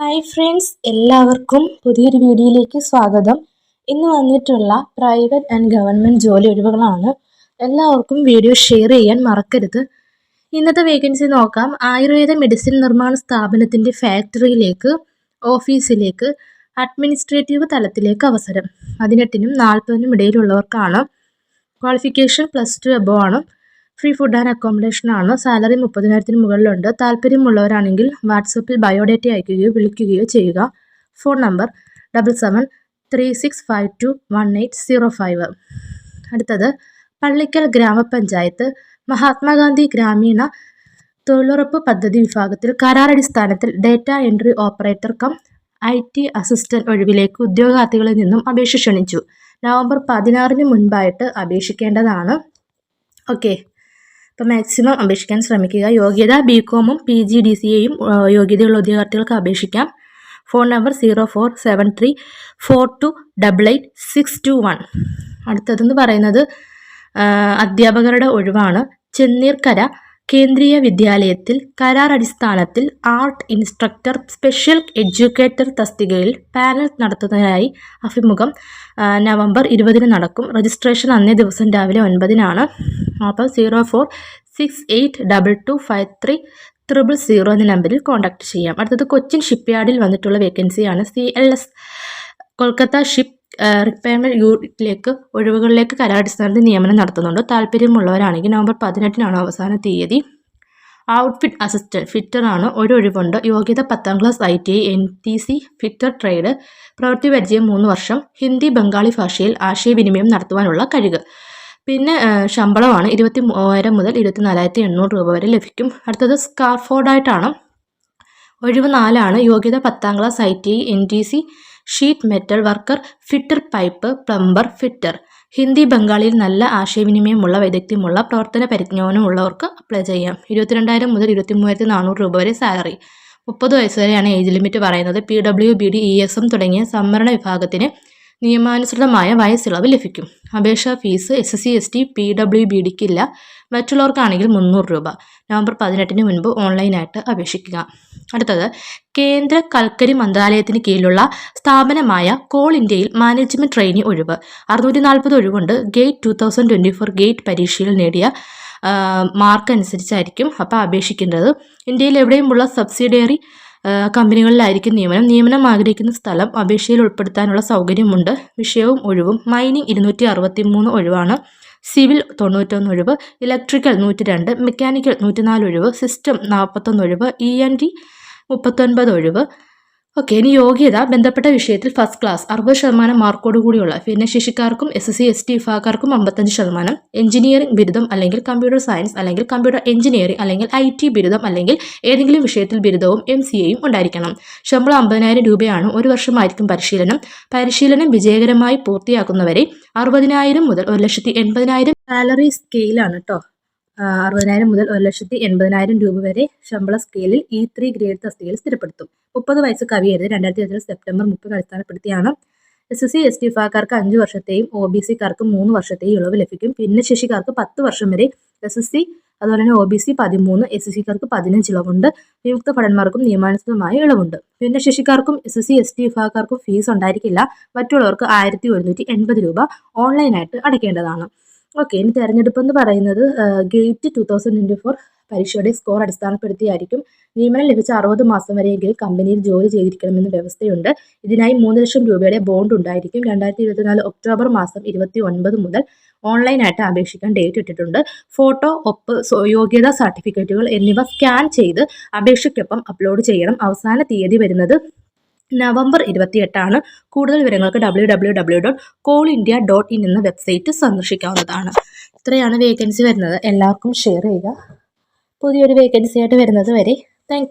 Hi friends എല്ലാവർക്കും പുതിയൊരു വീഡിയോയിലേക്ക് സ്വാഗതം. ഇന്ന് വന്നിട്ടുള്ള പ്രൈവറ്റ് ആൻഡ് ഗവൺമെന്റ് ജോലി ഒഴിവുകളാണ്. എല്ലാവർക്കും വീഡിയോ ഷെയർ ചെയ്യാൻ മറക്കരുത്. ഇന്നത്തെ വേക്കൻസി നോക്കാം. ആയുർവേദ മെഡിസിൻ നിർമ്മാണ സ്ഥാപനത്തിന്റെ ഫാക്ടറിയിലേക്ക് ഓഫീസിലേക്ക് അഡ്മിനിസ്ട്രേറ്റീവ് തലത്തിലേക്ക് അവസരം. പതിനെട്ടിനും നാൽപ്പതിനും ഇടയിലുള്ളവർക്കാണ്. ക്വാളിഫിക്കേഷൻ പ്ലസ് ടു എബോ ആണ്. ഫ്രീ ഫുഡ് ആൻഡ് അക്കോമഡേഷൻ ആണ്? സാലറി മുപ്പതിനായിരത്തിന് മുകളിലുണ്ട്. താല്പര്യമുള്ളവരാണെങ്കിൽ വാട്സപ്പിൽ ബയോഡേറ്റ അയക്കുകയോ വിളിക്കുകയോ ചെയ്യുക. Phone number double seven three six five two one eight zero five അടുത്തത് പള്ളിക്കൽ ഗ്രാമപഞ്ചായത്ത് മഹാത്മാഗാന്ധി ഗ്രാമീണ തൊഴിലുറപ്പ് പദ്ധതി വിഭാഗത്തിൽ കരാറടിസ്ഥാനത്തിൽ data entry operator cum I T assistant ഒഴിവിലേക്ക് ഉദ്യോഗാർത്ഥികളിൽ നിന്നും അപേക്ഷ ക്ഷണിച്ചു. നവംബർ പതിനാറിന് മുൻപായിട്ട് അപേക്ഷിക്കേണ്ടതാണ്. ഓക്കെ അപ്പോൾ മാക്സിമം അപേക്ഷിക്കാൻ ശ്രമിക്കുക. യോഗ്യത ബി കോമും പി ജി ഡി സി എയും യോഗ്യതയുള്ള ഉദ്യോഗാർത്ഥികൾക്ക് അപേക്ഷിക്കാം. Phone number zero four seven three four two double eight six two one അടുത്തതെന്ന് പറയുന്നത് അധ്യാപകരുടെ ഒഴിവാണ്. ചെന്നീർക്കര കേന്ദ്രീയ വിദ്യാലയത്തിൽ കരാർ അടിസ്ഥാനത്തിൽ ആർട്ട് ഇൻസ്ട്രക്ടർ സ്പെഷ്യൽ എഡ്യൂക്കേറ്റർ തസ്തികയിൽ പാനൽ നടത്തുന്നതിനായി അഭിമുഖം നവംബർ ഇരുപതിന് നടക്കും. രജിസ്ട്രേഷൻ അന്നേ ദിവസം രാവിലെ ഒൻപതിനാണ്. അപ്പോൾ zero four six eight double two five three triple zero എന്ന നമ്പറിൽ കോൺടാക്ട് ചെയ്യാം. അടുത്തത് കൊച്ചിൻ ഷിപ്പ്യാർഡിൽ വന്നിട്ടുള്ള വേക്കൻസിയാണ്. C L S Kolkata ship repairment യൂണിറ്റിലേക്ക് ഒഴിവുകളിലേക്ക് കരാടിസ്ഥാനത്തിൽ നിയമനം നടത്തുന്നുണ്ട്. താല്പര്യമുള്ളവരാണെങ്കിൽ നവംബർ പതിനെട്ടിനാണ് അവസാന തീയതി. ഔട്ട്ഫിറ്റ് അസിസ്റ്റന്റ് ഫിറ്ററാണ് ഒരു ഒഴിവുണ്ട്. യോഗ്യത പത്താം class I T N T C fitter trade പ്രവൃത്തി പരിചയം മൂന്ന് വർഷം ഹിന്ദി ബംഗാളി ഭാഷയിൽ ആശയവിനിമയം നടത്തുവാനുള്ള കഴിവ്. പിന്നെ ശമ്പളമാണ്. ഇരുപത്തി മൂവായിരം മുതൽ ഇരുപത്തി നാലായിരത്തി എണ്ണൂറ് രൂപ വരെ ലഭിക്കും. അടുത്തത് സ്കാർഫോർഡായിട്ടാണ്. ഒഴിവ് നാലാണ്. യോഗ്യത പത്താം class I T N T C sheet metal worker fitter pipe plumber fitter. Hindi ബംഗാളിയിൽ നല്ല ആശയവിനിമയമുള്ള വൈദഗ്ധ്യമുള്ള പ്രവർത്തന പരിജ്ഞാനമുള്ളവർക്ക് അപ്ലൈ ചെയ്യാം. ഇരുപത്തിരണ്ടായിരം മുതൽ ഇരുപത്തി മൂവായിരത്തി നാനൂറ് രൂപ വരെ സാലറി മുപ്പത് വയസ്സ് വരെയാണ് ഏജ് ലിമിറ്റ് പറയുന്നത്. P W B D E S M തുടങ്ങിയ സംവരണ വിഭാഗത്തിന് നിയമാനുസൃതമായ വയസ്സിളവ് ലഭിക്കും. അപേക്ഷാ fees S C S T P W B ഡിക്കില്ല മറ്റുള്ളവർക്കാണെങ്കിൽ മുന്നൂറ് രൂപ. നവംബർ പതിനെട്ടിന് മുൻപ് ഓൺലൈനായിട്ട് അപേക്ഷിക്കുക. അടുത്തത് കേന്ദ്ര കൽക്കരി മന്ത്രാലയത്തിന് കീഴിലുള്ള സ്ഥാപനമായ കോൾ ഇന്ത്യയിൽ മാനേജ്മെന്റ് ട്രെയിനി ഒഴിവ്. അറുന്നൂറ്റി നാൽപ്പത് ഒഴിവുണ്ട്. GATE two thousand twenty four GATE പരീക്ഷയിൽ നേടിയ മാർക്ക് അനുസരിച്ചായിരിക്കും. അപ്പോൾ അപേക്ഷിക്കേണ്ടത്. ഇന്ത്യയിൽ എവിടെയുമുള്ള സബ്സിഡിയറി കമ്പനികളിലായിരിക്കും നിയമനം. നിയമനം ആഗ്രഹിക്കുന്ന സ്ഥലം അപേക്ഷയിൽ ഉൾപ്പെടുത്താനുള്ള സൗകര്യമുണ്ട്. വിഷയവും ഒഴിവും. മൈനിങ് ഇരുന്നൂറ്റി അറുപത്തി മൂന്ന് ഒഴിവാണ്. സിവിൽ തൊണ്ണൂറ്റൊന്ന് ഒഴിവ്. ഇലക്ട്രിക്കൽ നൂറ്റി രണ്ട് മെക്കാനിക്കൽ നൂറ്റിനാല് ഒഴിവ്. സിസ്റ്റം നാൽപ്പത്തൊന്ന് ഒഴിവ്. ഇ എൻ ടി മുപ്പത്തൊൻപത് ഒഴിവ്. ഓക്കെ ഇനി യോഗ്യത ബന്ധപ്പെട്ട വിഷയത്തിൽ ഫസ്റ്റ് ക്ലാസ് അറുപത് ശതമാനം മാർക്കോട് കൂടിയുള്ള ഭിന്നശേഷിക്കാർക്കും S S C S T വിഭാഗക്കാർക്കും അമ്പത്തഞ്ച് ശതമാനം എഞ്ചിനീയറിംഗ് ബിരുദം അല്ലെങ്കിൽ കമ്പ്യൂട്ടർ സയൻസ് അല്ലെങ്കിൽ കമ്പ്യൂട്ടർ എഞ്ചിനീയറിംഗ് അല്ലെങ്കിൽ ഐ ടി ബിരുദം അല്ലെങ്കിൽ ഏതെങ്കിലും വിഷയത്തിൽ ബിരുദവും എം സി എയും ഉണ്ടായിരിക്കണം. ശമ്പളം അമ്പതിനായിരം രൂപയാണ് ഒരു വർഷമായിരിക്കും പരിശീലനം. പരിശീലനം വിജയകരമായി പൂർത്തിയാക്കുന്നവരെ അറുപതിനായിരം മുതൽ ഒരു ലക്ഷത്തി എൺപതിനായിരം സാലറി സ്കെയിലാണ് കേട്ടോ അറുപതിനായിരം മുതൽ ഒരു ലക്ഷത്തി എൺപതിനായിരം രൂപ വരെ ശമ്പള സ്കെയിലിൽ ഇ ത്രീ ഗ്രേഡ് തസ്തികയിൽ സ്ഥിരപ്പെടുത്തും. മുപ്പത് വയസ്സ് കവിയരുത്. രണ്ടായിരത്തി ഇരുപത്തി സെപ്റ്റംബർ മുപ്പത് അടിസ്ഥാനപ്പെടുത്തിയാണ്. S S C S T വിഭാഗക്കാർക്ക് അഞ്ച് വർഷത്തെയും ഒ ബി സിക്കാർക്ക് മൂന്ന് വർഷത്തെയും ഇളവ് ലഭിക്കും. ഭിന്നശേഷിക്കാർക്ക് പത്ത് വർഷം വരെ എസ് എസ് സി അതുപോലെ തന്നെ ഒ ബി സി പതിമൂന്ന് എസ് എസ് സിക്കാർക്ക് പതിനഞ്ച് ഇളവുണ്ട്. വിമുക്ത ഭടന്മാർക്കും നിയമാനുസൃതമായ ഇളവുണ്ട്. ഭിന്നശേഷിക്കാർക്കും S S C S T വിഭാഗക്കാർക്കും fees ഉണ്ടായിരിക്കില്ല. മറ്റുള്ളവർക്ക് ആയിരത്തി ഒരുന്നൂറ്റി എൺപത് രൂപ ഓൺലൈനായിട്ട് അടയ്ക്കേണ്ടതാണ്. ഓക്കെ ഇനി തെരഞ്ഞെടുപ്പ് എന്ന് പറയുന്നത് GATE two thousand twenty four പരീക്ഷയുടെ സ്കോർ അടിസ്ഥാനപ്പെടുത്തിയായിരിക്കും. നിയമനം ലഭിച്ച അറുപത് മാസം വരെയെങ്കിലും കമ്പനിയിൽ ജോലി ചെയ്തിരിക്കണമെന്ന് വ്യവസ്ഥയുണ്ട്. ഇതിനായി മൂന്ന് ലക്ഷം രൂപയുടെ ബോണ്ട് ഉണ്ടായിരിക്കും. രണ്ടായിരത്തി ഇരുപത്തിനാല് ഒക്ടോബർ മാസം ഇരുപത്തി ഒൻപത് മുതൽ ഓൺലൈനായിട്ട് അപേക്ഷിക്കാൻ ഡേറ്റ് ഇട്ടിട്ടുണ്ട്. ഫോട്ടോ ഒപ്പ് യോഗ്യതാ സർട്ടിഫിക്കറ്റുകൾ എന്നിവ സ്കാൻ ചെയ്ത് അപേക്ഷയ്ക്കൊപ്പം അപ്ലോഡ് ചെയ്യണം. അവസാന തീയതി വരുന്നത് നവംബർ ഇരുപത്തിയെട്ടാണ്. കൂടുതൽ വിവരങ്ങൾക്ക് W W W dot coal India dot in എന്ന വെബ്സൈറ്റ് സന്ദർശിക്കാവുന്നതാണ്. ഇത്രയാണ് വേക്കൻസി വരുന്നത്. എല്ലാവർക്കും ഷെയർ ചെയ്യുക. പുതിയൊരു വേക്കൻസി ആയിട്ട് വരുന്നത് വരെ. താങ്ക്